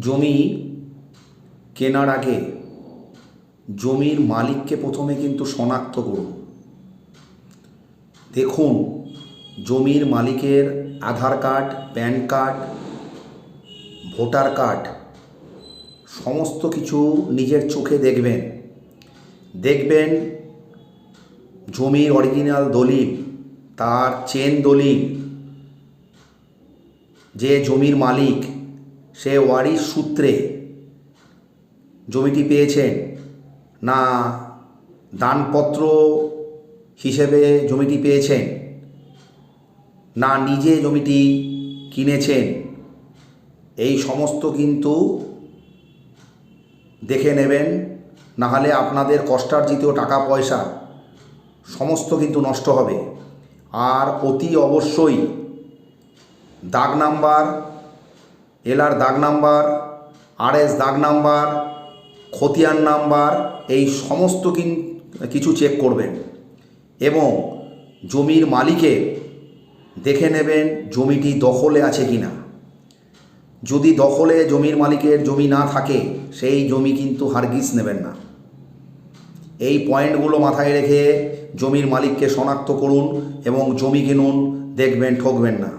জমি কেনার আগে জমির মালিককে প্রথমে কিন্তু শনাক্ত করুন। দেখুন, জমির মালিকের Aadhaar card, PAN card, voter card, সমস্ত কিছু নিজের চোখে দেখবেন। দেখবেন জমির অরিজিনাল দলিল, তার চেন দলিল, যে জমির মালিক সে ওয়ারিশ সূত্রে জমিটি পেয়েছেন। না, দানপত্র হিসেবে জমিটি পেয়েছেন। না, নিজে জমিটি কিনেছেন। এই সমস্ত কিন্তু দেখে নেবেন, নাহলে আপনাদের কষ্টার্জিত টাকা পয়সা সমস্ত কিন্তু নষ্ট হবে। আর অতি অবশ্যই দাগ নাম্বার এলার দাগ নাম্বার আর এস দাগ নাম্বার, খতিয়ান নাম্বার, এই সমস্ত কিছু চেক করবেন এবং জমির মালিকের দেখে নেবেন জমিটি দখলে আছে কি না যদি দখলে জমির মালিকের জমি না থাকে, সেই জমি কিন্তু হারগিজ নেবেন না। এই পয়েন্টগুলো মাথায় রেখে জমির মালিককে শনাক্ত করুন এবং জমি কিনুন, দেখবেন, ঠকবেন না।